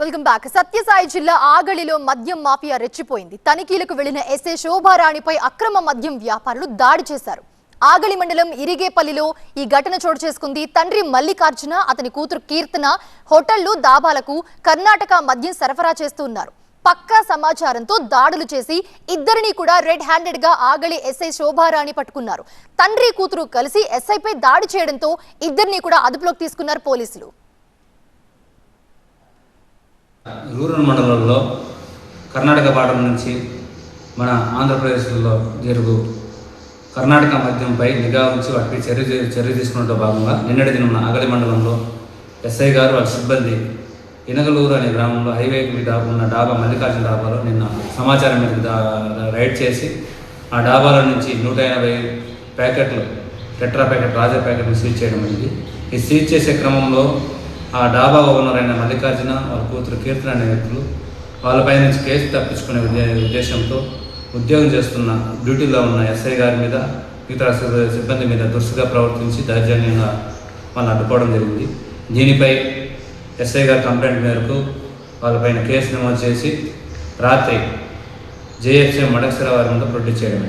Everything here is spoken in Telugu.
Welcome back. సత్యసాయి జిల్లా ఆగళిలో మద్యం మాఫియా రెచ్చిపోయింది. తనిఖీలకు వెళ్ళిన ఎస్ఏ శోభారాణిపై అక్రమ మద్యం వ్యాపారులు దాడి చేశారు. ఆగళి మండలం ఇరిగేపల్లిలో ఈ ఘటన చోటు చేసుకుంది. తండ్రి మల్లికార్జున అతని కూతురు కీర్తన హోటళ్ళు దాబాలకు కర్ణాటక మద్యం సరఫరా చేస్తూ ఉన్నారు. పక్కా సమాచారంతో దాడులు చేసి ఇద్దరిని కూడా రెడ్ హ్యాండెడ్గా ఆగళి ఎస్ఐ శోభారాణి పట్టుకున్నారు. తండ్రి కూతురు కలిసి ఎస్ఐపై దాడి చేయడంతో ఇద్దరిని కూడా అదుపులోకి తీసుకున్నారు పోలీసులు. రూరల్ మండలంలో కర్ణాటక బార్డర్ నుంచి మన ఆంధ్రప్రదేశ్లో జరుగు కర్ణాటక మద్యంపై నిఘా ఉంచి వాటిపై చర్య చర్య తీసుకున్నట్టు భాగంగా నిన్నటి దినం అగలి మండలంలో ఎస్ఐ గారు వాళ్ళ సిబ్బంది ఇనగలూరు అనే గ్రామంలో హైవేకి ఉన్న డాబా మల్లికార్జున డాబాలో నిన్న సమాచారం మీద దా- రైడ్ చేసి ఆ డాబాలో నుంచి నూట ఎనభై ప్యాకెట్లు టెట్రా ప్యాకెట్ రాజా ప్యాకెట్లు సీజ్ చేయడం అయింది ఈ సీజ్ చేసే క్రమంలో ఆ డాబా ఓనర్ అయిన మల్లికార్జున వాళ్ళ కూతురు కీర్తన అనే వ్యక్తులు వాళ్ళపై నుంచి కేసు తప్పించుకునే ఉద్య ఉద్దేశంతో ఉద్యోగం చేస్తున్న డ్యూటీలో ఉన్న ఎస్ఐ గారి మీద ఇతర సిబ్బంది మీద దురుసుగా ప్రవర్తించి దౌర్జన్యంగా వాళ్ళని అడ్డుకోవడం జరిగింది. దీనిపై ఎస్ఐ గారి కంప్లైంట్ మేరకు వాళ్ళపైన కేసు నమోదు చేసి రాత్రి జేఎఫ్సీ మడక్సర వారి ముందు ప్రొడ్యూస్ చేయడం